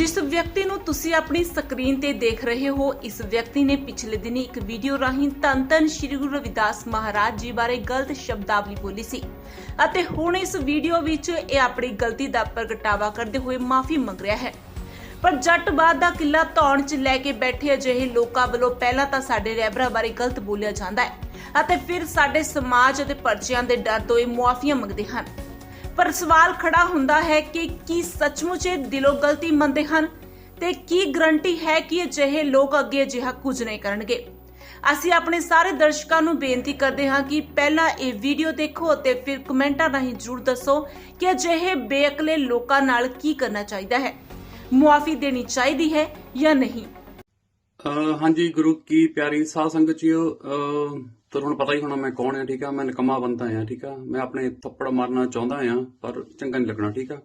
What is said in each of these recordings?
ਜਿਸ ਵਿਅਕਤੀ ਨੂੰ ਤੁਸੀਂ ਆਪਣੀ ਸਕਰੀਨ ਤੇ ਦੇਖ ਰਹੇ ਹੋ, ਇਸ ਵਿਅਕਤੀ ਨੇ ਪਿਛਲੇ ਦਿਨੀ ਇੱਕ ਵੀਡੀਓ ਰਾਹੀਂ ਧੰਨ ਧੰਨ ਸ਼੍ਰੀ ਗੁਰੂ ਰਵਿਦਾਸ ਮਹਾਰਾਜ ਜੀ ਬਾਰੇ ਗਲਤ ਸ਼ਬਦਾਵਲੀ ਬੋਲੀ ਸੀ ਅਤੇ ਹੁਣ ਇਸ ਵੀਡੀਓ ਵਿੱਚ ਇਹ ਆਪਣੀ ਗਲਤੀ ਦਾ ਪ੍ਰਗਟਾਵਾ ਕਰਦੇ ਹੋਏ ਮਾਫੀ ਮੰਗ ਰਿਹਾ ਹੈ। ਪਰ ਜੱਟ ਬਾਦ ਦਾ ਕਿਲਾ ਧੌਣ 'ਚ ਲੈ ਕੇ ਬੈਠੇ ਅਜਿਹੇ ਲੋਕਾਂ ਵੱਲੋਂ ਪਹਿਲਾਂ ਤਾਂ ਸਾਡੇ ਰਹਿਬਰਾਂ ਬਾਰੇ ਗਲਤ ਬੋਲਿਆ ਜਾਂਦਾ ਹੈ ਅਤੇ ਫਿਰ ਸਾਡੇ ਸਮਾਜ ਅਤੇ ਪਰਚਿਆਂ ਦੇ ਡਰ ਤੋਂ ਇਹ ਮੁਆਫੀਆਂ ਮੰਗਦੇ ਹਨ। ਪਰ ਸਵਾਲ ਖੜਾ ਹੁੰਦਾ ਹੈ ਕਿ ਕੀ ਸੱਚਮੁੱਚ ਇਹ ਦਿਲੋਂ ਗਲਤੀ ਮੰਨਦੇ ਹਨ? ਤੇ ਕੀ ਗਰੰਟੀ ਹੈ ਕਿ ਅਜਿਹੇ ਲੋਕ ਅੱਗੇ ਅਜਿਹਾ ਕੁਝ ਨਹੀਂ ਕਰਨਗੇ? ਅਸੀਂ ਆਪਣੇ ਸਾਰੇ ਦਰਸ਼ਕਾਂ ਨੂੰ ਬੇਨਤੀ ਕਰਦੇ ਹਾਂ ਕਿ ਪਹਿਲਾਂ ਇਹ ਵੀਡੀਓ ਦੇਖੋ ਅਤੇ ਫਿਰ ਕਮੈਂਟਾਂ ਰਾਹੀਂ ਜਰੂਰ ਦੱਸੋ ਕਿ ਅਜਿਹੇ ਬੇਅਕਲੇ ਲੋਕਾਂ ਨਾਲ ਕੀ ਕਰਨਾ ਚਾਹੀਦਾ ਹੈ? ਮੁਆਫੀ ਦੇਣੀ ਚਾਹੀਦੀ ਹੈ ਜਾਂ ਨਹੀਂ? ਹਾਂਜੀ, ਗੁਰੂ ਕੀ ਪਿਆਰੀ ਸਾਧ ਸੰਗਤ ਜੀਓ ਤੁਹਾਨੂੰ ਹੁਣ ਪਤਾ ਹੀ ਹੋਣਾ ਮੈਂ ਕੌਣ ਆ ਠੀਕ ਆ? ਮੈਂ ਨਕਮਾ ਬੰਦਾ ਆ ਠੀਕ ਆ? ਮੈਂ ਆਪਣੇ ਥੱਪੜ ਮਾਰਨਾ ਚਾਹੁੰਦਾ ਆ ਪਰ ਚੰਗਾ ਨਹੀਂ ਲੱਗਣਾ, ਠੀਕ ਆ?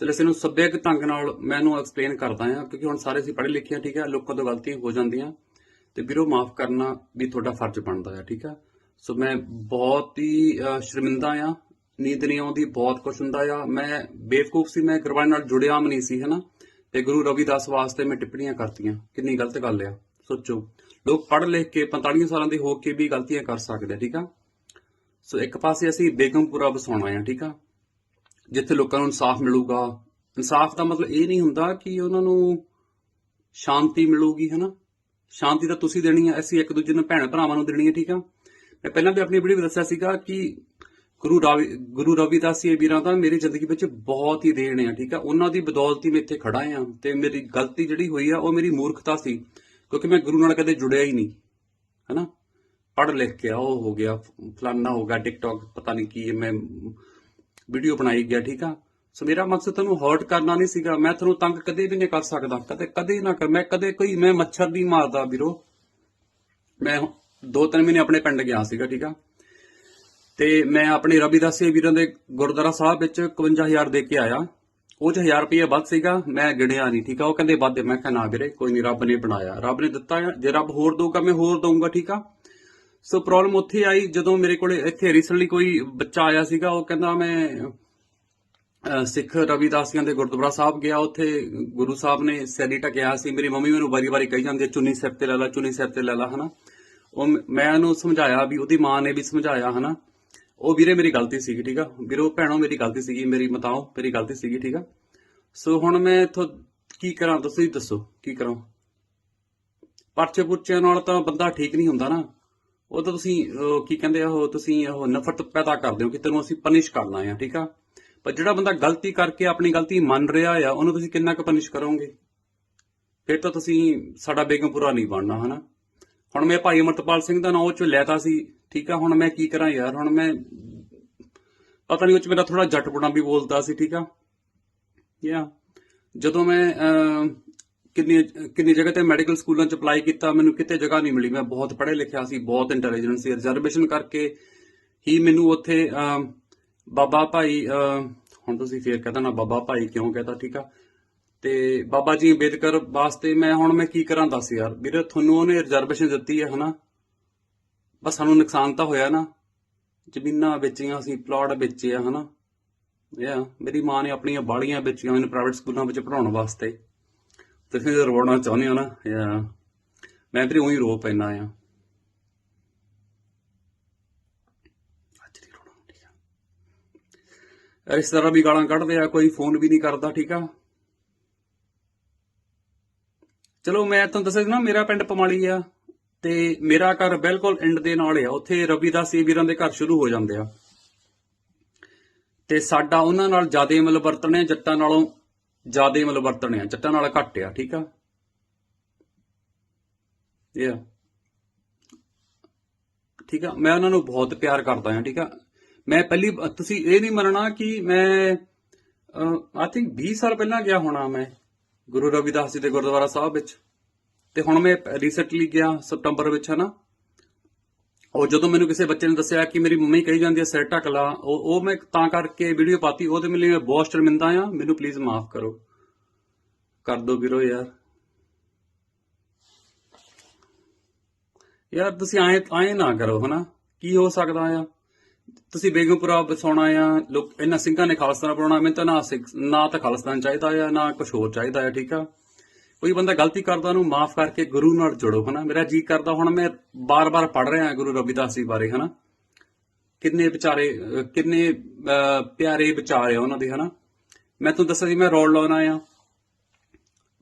ਚਲੋ, ਇਸ ਨੂੰ ਸੱਭਿਅਕ ਢੰਗ ਨਾਲ ਮੈਂ ਇਹਨੂੰ ਐਕਸਪਲੇਨ ਕਰਦਾ ਆ ਕਿਉਂਕਿ ਹੁਣ ਸਾਰੇ ਅਸੀਂ ਪੜ੍ਹੇ ਲਿਖੇ ਆ ਠੀਕ ਆ? ਲੋਕਾਂ ਤੋਂ ਗਲਤੀਆਂ ਹੋ ਜਾਂਦੀਆਂ। ਤੇ ਵੀਰੋ, ਮਾਫ ਕਰਨਾ ਵੀ ਤੁਹਾਡਾ ਫਰਜ਼ ਬਣਦਾ ਆ ਠੀਕ ਆ? ਸੋ ਮੈਂ ਬਹੁਤ ਹੀ ਸ਼ਰਮਿੰਦਾ ਆ ਨੀਂਦ ਨਹੀਂ ਆਉਂਦੀ, ਬਹੁਤ ਕੁਝ ਹੁੰਦਾ ਆ। ਮੈਂ ਬੇਵਕੂਫ ਸੀ, ਮੈਂ ਗੁਰਬਾਣੀ ਨਾਲ ਜੁੜਿਆ ਵੀ ਨਹੀਂ ਸੀ, ਹਨਾ? ਤੇ ਗੁਰੂ ਰਵਿਦਾਸ ਵਾਸਤੇ ਮੈਂ ਟਿੱਪਣੀਆਂ ਕਰਤੀਆਂ। ਕਿੰਨੀ ਗਲਤ ਗੱਲ ਆ। ਸੋਚੋ। ਲੋਕ ਪੜ੍ਹ ਲਿਖ ਕੇ 45 ਸਾਲਾਂ ਦੇ ਹੋ ਕੇ ਵੀ ਗਲਤੀਆਂ ਕਰ ਸਕਦੇ ਆ, ਠੀਕ ਆ? ਸੋ ਇੱਕ ਪਾਸੇ ਅਸੀਂ ਬੇਗਮਪੁਰਾ ਵਸਾਉਣਾ ਆ ਠੀਕ ਆ? ਜਿੱਥੇ ਲੋਕਾਂ ਨੂੰ ਇਨਸਾਫ ਮਿਲੂਗਾ। ਇਨਸਾਫ ਦਾ ਮਤਲਬ ਇਹ ਨਹੀਂ ਹੁੰਦਾ ਕਿ ਉਹਨਾਂ ਨੂੰ ਸ਼ਾਂਤੀ ਮਿਲੂਗੀ ਹਨਾ ਸ਼ਾਂਤੀ ਤਾਂ ਤੁਸੀਂ ਦੇਣੀ ਹੈ ਅਸੀਂ ਇੱਕ ਦੂਜੇ ਨੂੰ ਭੈਣ ਭਰਾਵਾਂ ਨੂੰ ਦੇਣੀ ਹੈ ਠੀਕ ਆ? ਮੈਂ ਪਹਿਲਾਂ ਵੀ ਆਪਣੀ ਵੀਡੀਓ ਵਿੱਚ ਦੱਸਿਆ ਸੀਗਾ ਕਿ ਗੁਰੂ ਰਾਵੀ, ਗੁਰੂ ਰਵਿਦਾਸ ਜੀ ਵੀਰਾਂ ਦਾ ਮੇਰੀ ਜ਼ਿੰਦਗੀ ਵਿੱਚ ਬਹੁਤ ਹੀ ਦੇਣ ਆ, ਠੀਕ ਆ? ਉਹਨਾਂ ਦੀ ਬਦੌਲਤ ਹੀ ਮੈਂ ਇੱਥੇ ਖੜਾ ਆ ਤੇ ਮੇਰੀ ਗਲਤੀ ਜਿਹੜੀ ਹੋਈ ਆ, ਉਹ ਮੇਰੀ ਮੂਰਖਤਾ ਸੀ, ਕਿਉਂਕਿ ਮੈਂ ਗੁਰੂ ਨਾਲ ਕਦੇ ਜੁੜਿਆ ਹੀ ਨਹੀਂ, ਹਨਾ? ਪੜ੍ਹ ਲਿਖ ਕੇ ਉਹ ਹੋ ਗਿਆ, ਫਲਾਨਾ ਹੋ ਗਿਆ, ਟਿਕਟੌਕ, ਪਤਾ ਨਹੀਂ ਕੀ, ਮੈਂ ਵੀਡੀਓ ਬਣਾਈ ਗਿਆ, ਠੀਕ ਆ? ਸੋ ਮੇਰਾ ਮਕਸਦ ਤੁਹਾਨੂੰ ਹਰਟ ਕਰਨਾ ਨਹੀਂ ਸੀਗਾ, ਮੈਂ ਤੁਹਾਨੂੰ ਤੰਗ ਕਦੇ ਵੀ ਨਹੀਂ ਕਰ ਸਕਦਾ, ਕਦੇ ਕਦੇ ਨਾ ਕਰ, ਮੈਂ ਕਦੇ ਕੋਈ, ਮੈਂ ਮੱਛਰ ਨਹੀਂ ਮਾਰਦਾ ਵੀਰੋ। ਮੈਂ ਦੋ ਤਿੰਨ ਮਹੀਨੇ ਆਪਣੇ ਪਿੰਡ ਗਿਆ ਸੀਗਾ, ਠੀਕ ਆ? ਤੇ ਮੈਂ ਆਪਣੇ ਰਵਿਦਾਸੇ ਵੀਰਾਂ ਦੇ ਗੁਰਦੁਆਰਾ ਸਾਹਿਬ ਵਿੱਚ 51000 ਦੇ ਕੇ ਆਇਆ। ਉਹ ਚ 1000 ਰੁਪਏ ਵੱਧ ਸੀਗਾ, ਮੈਂ ਗਿਣਿਆ ਨਹੀਂ, ਠੀਕ ਆ? ਉਹ ਕਹਿੰਦੇ ਵੱਧ। ਮੈਂ ਕਿਹਾ, ਨਾ ਵੀਰੇ, ਕੋਈ ਨਹੀਂ ਰੱਬ ਨੇ ਬਣਾਇਆ। ਰੱਬ ਨੇ ਦਿੱਤਾ ਜੇ ਰੱਬ ਹੋਰ ਦਊਗਾ, ਮੈਂ ਹੋਰ ਦਊਂਗਾ, ਠੀਕ ਆ? ਸੋ ਪ੍ਰੋਬਲਮ ਉੱਥੇ ਆਈ ਜਦੋਂ ਮੇਰੇ ਕੋਲੇ ਇੱਥੇ ਰੀਸੈਂਟਲੀ ਕੋਈ ਬੱਚਾ ਆਇਆ ਸੀਗਾ। ਉਹ ਕਹਿੰਦਾ, ਮੈਂ ਸਿੱਖ ਰਵੀਦਾਸੀਆਂ ਦੇ ਗੁਰਦੁਆਰਾ ਸਾਹਿਬ ਗਿਆ। ਉੱਥੇ ਗੁਰੂ ਸਾਹਿਬ ਨੇ ਸੈਰੀ ਟਕਿਆ ਸੀ। ਮੇਰੀ ਮੰਮੀ ਮੈਨੂੰ ਵਾਰੀ-ਵਾਰੀ ਕਹੀ ਜਾਂਦੀ ਚੁੰਨੀ ਸਿਰ ਤੇ ਲੈ ਲਾ, ਚੁੰਨੀ ਸਿਰ ਤੇ ਲੈ ਲਾ, ਹਨਾ? ਉਹ ਮੈਂ ਉਹਨੂੰ ਸਮਝਾਇਆ ਵੀ ਉਹਦੀ ਮਾਂ ਨੇ ਵੀ ਸਮਝਾਇਆ, ਹਨਾ? ਉਹ ਵੀਰੇ ਮੇਰੀ ਗਲਤੀ ਸੀਗੀ, ਠੀਕ ਆ? ਵੀਰੋ, ਭੈਣੋ, ਮੇਰੀ ਗਲਤੀ ਸੀਗੀ, ਮੇਰੀ ਮਤਾਓ, ਮੇਰੀ ਗਲਤੀ ਸੀਗੀ, ਠੀਕ ਆ? ਸੋ ਹੁਣ ਮੈਂ ਇਥੋਂ ਕੀ ਕਰਾਂ, ਤੁਸੀਂ ਦੱਸੋ, ਕੀ ਕਰਾਂ? ਪਰਚੇ ਪੁਰਚਿਆਂ ਨਾਲ ਤਾਂ ਬੰਦਾ ਠੀਕ ਨਹੀਂ ਹੁੰਦਾ ਨਾ। ਉਹ ਤਾਂ ਤੁਸੀਂ ਕੀ ਕਹਿੰਦੇ ਆ, ਉਹ ਤੁਸੀਂ ਉਹ ਨਫ਼ਰਤ ਪੈਦਾ ਕਰਦੇ ਹੋ ਕਿ ਤੈਨੂੰ ਅਸੀਂ ਪਨਿਸ਼ ਕਰਨਾ ਆ, ਠੀਕ ਆ? ਪਰ ਜਿਹੜਾ ਬੰਦਾ ਗਲਤੀ ਕਰਕੇ ਆਪਣੀ ਗਲਤੀ ਮੰਨ ਰਿਹਾ ਆ, ਉਹਨੂੰ ਤੁਸੀਂ ਕਿੰਨਾ ਕੁ ਪਨਿਸ਼ ਕਰੋਗੇ? ਫਿਰ ਤਾਂ ਤੁਸੀਂ ਸਾਡਾ ਬੇਗਮਪੁਰਾ ਨਹੀਂ ਬਣਨਾ, ਹਨਾ? ਹੁਣ ਮੈਂ ਭਾਈ ਅਮਰਤਪਾਲ ਸਿੰਘ ਦਾ ਨਾਂ ਉਹ ਚ ਲੈਤਾ ਸੀ ਠੀਕ ਆ ਹੁਣ ਮੈਂ ਕੀ ਕਰਾਂ ਯਾਰ ਹੁਣ ਮੈਂ ਪਤਾ ਨਹੀਂ ਉਹ ਚ ਮੇਰਾ ਥੋੜਾ ਜੱਟਪੁਣਾ ਵੀ ਬੋਲਦਾ ਸੀ ਠੀਕ ਆ। ਯਾ ਜਦੋਂ ਮੈਂ ਅਹ, ਕਿੰਨੀ ਕਿੰਨੀ ਜਗ੍ਹਾ ਤੇ ਮੈਡੀਕਲ ਸਕੂਲਾਂ ਚ ਅਪਲਾਈ ਕੀਤਾ ਮੈਨੂੰ ਕਿਤੇ ਜਗ੍ਹਾ ਨਹੀਂ ਮਿਲੀ। ਮੈਂ ਬਹੁਤ ਪੜ੍ਹੇ ਲਿਖਿਆ ਸੀ ਬਹੁਤ ਇੰਟੈਲੀਜੈਂਟ ਸੀ। ਰਿਜ਼ਰਵੇਸ਼ਨ ਕਰਕੇ ਹੀ ਮੈਨੂੰ ਉੱਥੇ ਅਹ, ਬਾਬਾ ਭਾਈ ਅਹ, ਹੁਣ ਤੁਸੀਂ ਫੇਰ ਕਹਿੰਦਾ ਨਾ ਬਾਬਾ ਭਾਈ ਕਿਉਂ ਕਹਤਾ ਠੀਕ ਆ। ਤੇ ਬਾਬਾ ਜੀ ਅੰਬੇਦਕਰ ਵਾਸਤੇ ਮੈਂ ਹੁਣ ਮੈਂ ਕੀ ਕਰਾਂ ਦੱਸ ਯਾਰ? ਵੀਰੇ ਤੁਹਾਨੂੰ ਉਹਨੇ ਰਿਜ਼ਰਵੇਸ਼ਨ ਦਿੱਤੀ ਹੈ ਹਨਾ? ਬਸ ਸਾਨੂੰ ਨੁਕਸਾਨ ਤਾਂ ਹੋਇਆ ਨਾ। ਜ਼ਮੀਨਾਂ ਵੇਚੀਆਂ ਅਸੀਂ ਪਲਾਟ ਵੇਚੇ ਆ ਹਨਾ ਯਾ ਮੇਰੀ ਮਾਂ ਨੇ ਆਪਣੀਆਂ ਬਾੜੀਆਂ ਵੇਚੀਆਂ ਮੈਨੂੰ ਪ੍ਰਾਈਵੇਟ ਸਕੂਲਾਂ ਵਿੱਚ ਪੜਾਉਣ ਵਾਸਤੇ। ਤੇ ਫਿਰ ਰੋਣਾ ਚਾਹੁੰਦੇ ਹੋ ਨਾ ਯਾ ਮੈਂ ਵੀ ਉਹੀ ਰੋ ਪੈਣਾ ਆ। ਅੱਜ ਵੀ ਗਾਲਾਂ ਕੱਢਦੇ ਆ, ਕੋਈ ਫੋਨ ਵੀ ਨਹੀਂ ਕਰਦਾ, ਠੀਕ ਆ। ਚਲੋ ਮੈਂ ਤੁਹਾਨੂੰ ਦੱਸਿਆ ਨਾ, ਮੇਰਾ ਪਿੰਡ ਪਮਾਲੀ ਆ। ਤੇ ਮੇਰਾ ਘਰ ਬਿਲਕੁਲ ਇੰਡ ਦੇ ਨਾਲ ਆ। ਉੱਥੇ ਰਵਿਦਾਸੀ ਵੀਰਾਂ ਦੇ ਘਰ ਸ਼ੁਰੂ ਹੋ ਜਾਂਦੇ ਆ। ਤੇ ਸਾਡਾ ਉਹਨਾਂ ਨਾਲ ਜ਼ਿਆਦਾ ਮਿਲ ਵਰਤਣੇ ਆ, ਜੱਟਾਂ ਨਾਲੋਂ ਜ਼ਿਆਦਾ ਮਿਲ ਵਰਤਣੇ ਆ। ਜੱਟਾਂ ਨਾਲ ਘੱਟ ਆ, ਠੀਕ ਆ? ਇਹ ਠੀਕ ਆ? ਮੈਂ ਉਹਨਾਂ ਨੂੰ ਬਹੁਤ ਪਿਆਰ ਕਰਦਾ ਹਾਂ, ਠੀਕ ਆ? ਮੈਂ ਪਹਿਲੀ, ਤੁਸੀਂ ਇਹ ਨਹੀਂ ਮੰਨਣਾ ਕਿ ਮੈਂ ਆਈ ਥਿੰਕ 20 ਸਾਲ ਪਹਿਲਾਂ ਗਿਆ ਹੋਣਾ ਮੈਂ ਗੁਰੂ ਰਵਿਦਾਸ ਜੀ ਦੇ ਗੁਰਦੁਆਰਾ ਸਾਹਿਬ ਵਿੱਚ। ਤੇ ਹੁਣ ਮੈਂ ਰੀਸੈਂਟਲੀ ਗਿਆ ਸਤੰਬਰ ਵਿੱਚ, ਹਨਾ? ਉਹ ਜਦੋਂ ਮੈਨੂੰ ਕਿਸੇ ਬੱਚੇ ਨੇ ਦੱਸਿਆ ਕਿ ਮੇਰੀ ਮੰਮੀ ਕਹੀ ਜਾਂਦੀ ਹੈ, ਸਿਰ ਢੱਕ ਲਾ, ਉਹ ਉਹ ਮੈਂ ਤਾਂ ਕਰਕੇ ਵੀਡੀਓ ਪਾਤੀ, ਉਹਦੇ ਲਈ ਮੈਂ ਬਹੁਤ ਸ਼ਰਮਿੰਦਾ ਆ ਮੈਨੂੰ ਪਲੀਜ਼ ਮਾਫ ਕਰੋ। ਕਰ ਦੋ ਵੀਰੋ ਯਾਰ। ਯਾਰ, ਤੁਸੀਂ ਆਏ ਆਏ ਨਾ ਕਰੋ, ਹਨਾ? ਕੀ ਹੋ ਸਕਦਾ ਆ? ਤੁਸੀਂ ਬੇਗਮਪੁਰਾ ਬਸਾਉਣਾ ਆ, ਲੋਕ, ਇਹਨਾਂ ਸਿੰਘਾਂ ਨੇ ਖਾਲਸਾ ਬਣਾਉਣਾ, ਮੈਨੂੰ ਤਾਂ ਨਾ ਨਾ ਤਾਂ ਖਾਲਸਤਾਨ ਚਾਹੀਦਾ ਆ, ਨਾ ਕੁਝ ਹੋਰ ਚਾਹੀਦਾ ਆ, ਠੀਕ ਆ? ਕੋਈ ਬੰਦਾ ਗਲਤੀ ਕਰਦਾ ਉਹਨੂੰ ਮਾਫ ਕਰਕੇ ਗੁਰੂ ਨਾਲ ਜੁੜੋ ਹਨਾ? ਮੇਰਾ ਜੀ ਕਰਦਾ ਹੁਣ ਮੈਂ ਬਾਰ-ਬਾਰ ਪੜ ਰਿਹਾ ਗੁਰੂ ਰਵਿਦਾਸ ਜੀ ਬਾਰੇ ਹਨਾ? ਕਿੰਨੇ ਵਿਚਾਰੇ ਕਿੰਨੇ ਪਿਆਰੇ ਵਿਚਾਰ ਆ ਉਹਨਾਂ ਦੇ ਹਨਾ? ਮੈਂ ਤੁਹਾਨੂੰ ਦੱਸਿਆ ਸੀ ਮੈਂ ਰੋਲ ਲਾਉਣਾ ਆ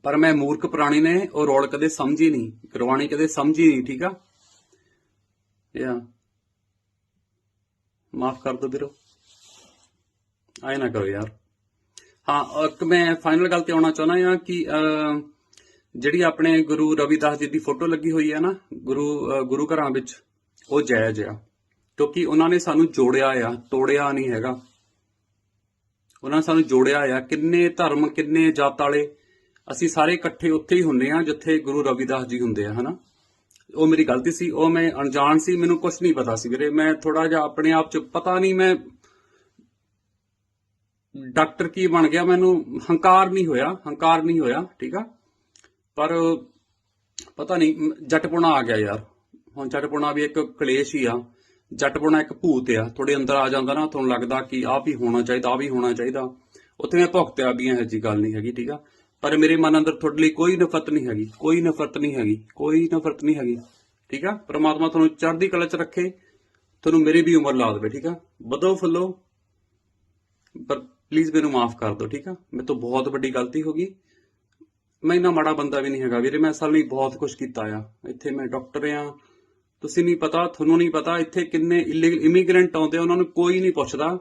ਪਰ ਮੈਂ ਮੂਰਖ ਪ੍ਰਾਣੀ ਨੇ ਉਹ ਰੋਲ ਕਦੇ ਸਮਝੀ ਨਹੀਂ ਗੁਰਬਾਣੀ ਕਦੇ ਸਮਝੀ ਨਹੀਂ ਠੀਕ ਆ? ਯਾ ਮਾਫ ਕਰ ਦਿਓ ਵੀਰੋ। ਆਏ ਨਾ ਕਰੋ ਯਾਰ। ਹਾਂ ਇੱਕ ਮੈਂ ਫਾਈਨਲ ਗੱਲ ਤੇ ਆਉਣਾ ਚਾਹੁੰਦਾ ਹਾਂ ਕਿ ਅਹ, ਜਿਹੜੀ ਆਪਣੇ ਗੁਰੂ ਰਵਿਦਾਸ ਜੀ ਦੀ ਫੋਟੋ ਲੱਗੀ ਹੋਈ ਹੈ ਨਾ, ਗੁਰੂ ਗੁਰੂ ਘਰਾਂ ਵਿੱਚ, ਉਹ ਜਾਇਜ਼ ਆ। ਕਿਉਂਕਿ ਉਹਨਾਂ ਨੇ ਸਾਨੂੰ ਜੋੜਿਆ ਆ, ਤੋੜਿਆ ਨਹੀਂ ਹੈਗਾ। ਉਹਨਾਂ ਨੇ ਸਾਨੂੰ ਜੋੜਿਆ ਆ, ਕਿੰਨੇ ਧਰਮ, ਕਿੰਨੇ ਜਾਤ ਵਾਲੇ, ਅਸੀਂ ਸਾਰੇ ਇਕੱਠੇ ਉੱਥੇ ਹੀ ਹੁੰਦੇ ਆ ਜਿੱਥੇ ਗੁਰੂ ਰਵਿਦਾਸ ਜੀ ਹੁੰਦੇ ਆ, ਹਨਾ। ਉਹ ਮੇਰੀ ਗਲਤੀ ਸੀ, ਉਹ ਮੈਂ ਅਣਜਾਣ ਸੀ, ਮੈਨੂੰ ਕੁਝ ਨਹੀਂ ਪਤਾ ਸੀ ਵੀਰੇ। ਮੈਂ ਥੋੜਾ ਜਿਹਾ ਆਪਣੇ ਆਪ ਚ ਪਤਾ ਨਹੀਂ, ਮੈਂ ਡਾਕਟਰ ਕੀ ਬਣ ਗਿਆ, ਮੈਨੂੰ ਹੰਕਾਰ ਨਹੀਂ ਹੋਇਆ, ਹੰਕਾਰ ਨਹੀਂ ਹੋਇਆ, ਠੀਕ ਆ। ਪਰ ਪਤਾ ਨਹੀਂ ਜੱਟਪੁਣਾ ਆ ਗਿਆ ਯਾਰ। ਹੁਣ ਜੱਟਪੁਣਾ ਵੀ ਇੱਕ ਕਲੇਸ਼ ਹੀ ਆ। ਜੱਟਪੁਣਾ ਇੱਕ ਭੂਤ ਆ। ਤੁਹਾਡੇ ਅੰਦਰ ਆ ਜਾਂਦਾ ਨਾ, ਤੁਹਾਨੂੰ ਲੱਗਦਾ ਕਿ ਆਹ ਵੀ ਹੋਣਾ ਚਾਹੀਦਾ ਆ ਵੀ ਹੋਣਾ ਚਾਹੀਦਾ। ਉੱਥੇ ਮੈਂ ਭੁਗਤਿਆ ਵੀ ਇਹ ਜੀ ਗੱਲ ਨਹੀਂ ਹੈਗੀ, ਠੀਕ ਆ? ਪਰ ਮੇਰੇ ਮਨ ਅੰਦਰ ਤੁਹਾਡੇ ਲਈ ਕੋਈ ਨਫ਼ਰਤ ਨਹੀਂ ਹੈਗੀ, ਕੋਈ ਨਫ਼ਰਤ ਨਹੀਂ ਹੈਗੀ, ਕੋਈ ਨਫ਼ਰਤ ਨਹੀਂ ਹੈਗੀ, ਠੀਕ ਆ? ਪ੍ਰਮਾਤਮਾ ਤੁਹਾਨੂੰ ਚੜ੍ਹਦੀ ਕਲਾ ਚ ਰੱਖੇ, ਤੁਹਾਨੂੰ ਮੇਰੀ ਵੀ ਉਮਰ ਲਾ ਦੇਵੇ, ਠੀਕ ਆ? ਵਧੋ ਫੁੱਲੋ, ਪਰ ਪਲੀਜ਼ ਮੈਨੂੰ ਮਾਫ ਕਰ ਦਿਓ, ਠੀਕ ਆ? ਮੇਰੇ ਤੋਂ ਬਹੁਤ ਵੱਡੀ ਗਲਤੀ ਹੋ ਗਈ। ਮੈਂ ਇੰਨਾ ਮਾੜਾ ਬੰਦਾ ਵੀ ਨਹੀਂ ਹੈਗਾ ਵੀਰੇ, ਮੈਂ ਅਸਲ ਲਈ ਬਹੁਤ ਕੁਝ ਕੀਤਾ ਆ। ਇੱਥੇ ਮੈਂ ਡਾਕਟਰ ਆ। ਤੁਸੀਂ ਨਹੀਂ ਪਤਾ, ਤੁਹਾਨੂੰ ਨਹੀਂ ਪਤਾ, ਇੱਥੇ ਕਿੰਨੇ ਇਲੀਗਲ ਇਮੀਗ੍ਰੈਂਟ ਆਉਂਦੇ ਉਹਨਾਂ ਨੂੰ ਕੋਈ ਨਹੀਂ ਪੁੱਛਦਾ।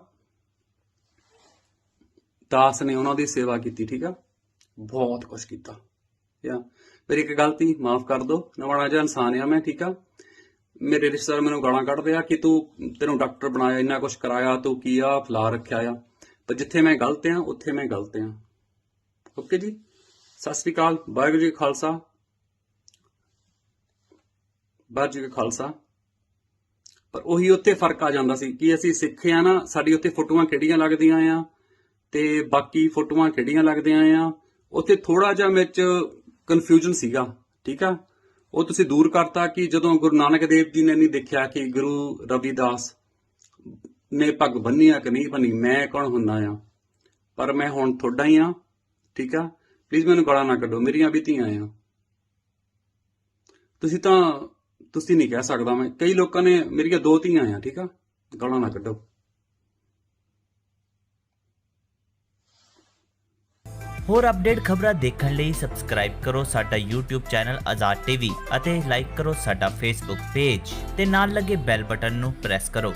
ਦਾਸ ਨੇ ਉਹਨਾਂ ਦੀ ਸੇਵਾ ਕੀਤੀ, ਠੀਕ ਆ? ਬਹੁਤ ਕੁਝ ਕੀਤਾ। ਯਾ, ਮੇਰੀ ਇੱਕ ਗਲਤੀ ਮਾਫ ਕਰ ਦਿਓ ਨਵਾਣਾ ਜਿਹਾ ਇਨਸਾਨ ਆ ਮੈਂ, ਠੀਕ ਆ? ਮੇਰੇ ਰਿਸ਼ਤੇਦਾਰ ਮੈਨੂੰ ਗਾਲਾਂ ਕੱਢਦੇ ਆ ਕਿ ਤੂੰ ਤੈਨੂੰ ਡਾਕਟਰ ਬਣਾਇਆ, ਇੰਨਾ ਕੁਝ ਕਰਾਇਆ, ਤੂੰ ਕੀ ਆ, ਫਲਾ ਰੱਖਿਆ ਆ। ਪਰ ਜਿੱਥੇ ਮੈਂ ਗਲਤ ਆ, ਉੱਥੇ ਮੈਂ ਗਲਤ ਆ। ਓਕੇ ਜੀ? ਸਤਿ ਸ੍ਰੀ ਅਕਾਲ, ਵਾਹਿਗੁਰੂ ਜੀ ਕਾ ਖਾਲਸਾ। ਵਾਹਿਗੁਰੂ ਜੀ ਕਾ ਖਾਲਸਾ। ਪਰ ਉਹੀ ਉੱਥੇ ਫ਼ਰਕ ਆ ਜਾਂਦਾ ਸੀ ਕਿ ਅਸੀਂ ਸਿੱਖ ਆ ਨਾ, ਸਾਡੀ ਉੱਥੇ ਫੋਟੋਆਂ ਕਿਹੜੀਆਂ ਲੱਗਦੀਆਂ ਆ ਤੇ ਬਾਕੀ ਫੋਟੋਆਂ ਕਿਹੜੀਆਂ ਲੱਗਦੀਆਂ ਆ। ਉੱਥੇ ਥੋੜਾ ਜਿਹਾ ਵਿੱਚ ਕਨਫਿਊਜ਼ਨ ਸੀਗਾ, ਠੀਕ ਆ? ਉਹ ਤੁਸੀਂ ਦੂਰ ਕਰਤਾ ਕਿ ਜਦੋਂ ਗੁਰੂ ਨਾਨਕ ਦੇਵ ਜੀ ਨੇ ਨਹੀਂ ਦੇਖਿਆ ਕਿ ਗੁਰੂ ਰਵਿਦਾਸ ਨੇ ਪੱਗ ਬੰਨੀ ਆ ਕਿ ਨਹੀਂ ਬੰਨੀ ਮੈਂ ਕੌਣ ਹੁੰਦਾ ਆ? ਪਰ ਮੈਂ ਹੁਣ ਤੁਹਾਡਾ ਹੀ ਆ, ਠੀਕ ਆ? ਪਲੀਜ਼ ਮੈਨੂੰ ਗਾਲਾਂ ਨਾ ਕੱਢੋ, ਮੇਰੀਆਂ ਵੀ ਧੀਆਂ ਆ। ਤੁਸੀਂ ਤਾਂ, ਤੁਸੀਂ ਨਹੀਂ ਕਹਿ ਸਕਦਾ ਮੈਂ, ਕਈ ਲੋਕਾਂ ਨੇ ਮੇਰੀਆਂ ਦੋ ਧੀਆਂ ਆ, ਠੀਕ ਆ? ਗਾਲਾਂ ਨਾ ਕੱਢੋ। ਹੋਰ ਅਪਡੇਟ ਖਬਰਾਂ ਦੇਖਣ ਲਈ ਸਬਸਕ੍ਰਾਈਬ ਕਰੋ ਸਾਡਾ YouTube ਚੈਨਲ ਆਜ਼ਾਦ ਟੀਵੀ ਅਤੇ ਲਾਈਕ ਕਰੋ ਸਾਡਾ Facebook ਪੇਜ ਤੇ ਨਾਲ ਲੱਗੇ ਬੈਲ ਬਟਨ ਨੂੰ ਪ੍ਰੈਸ ਕਰੋ।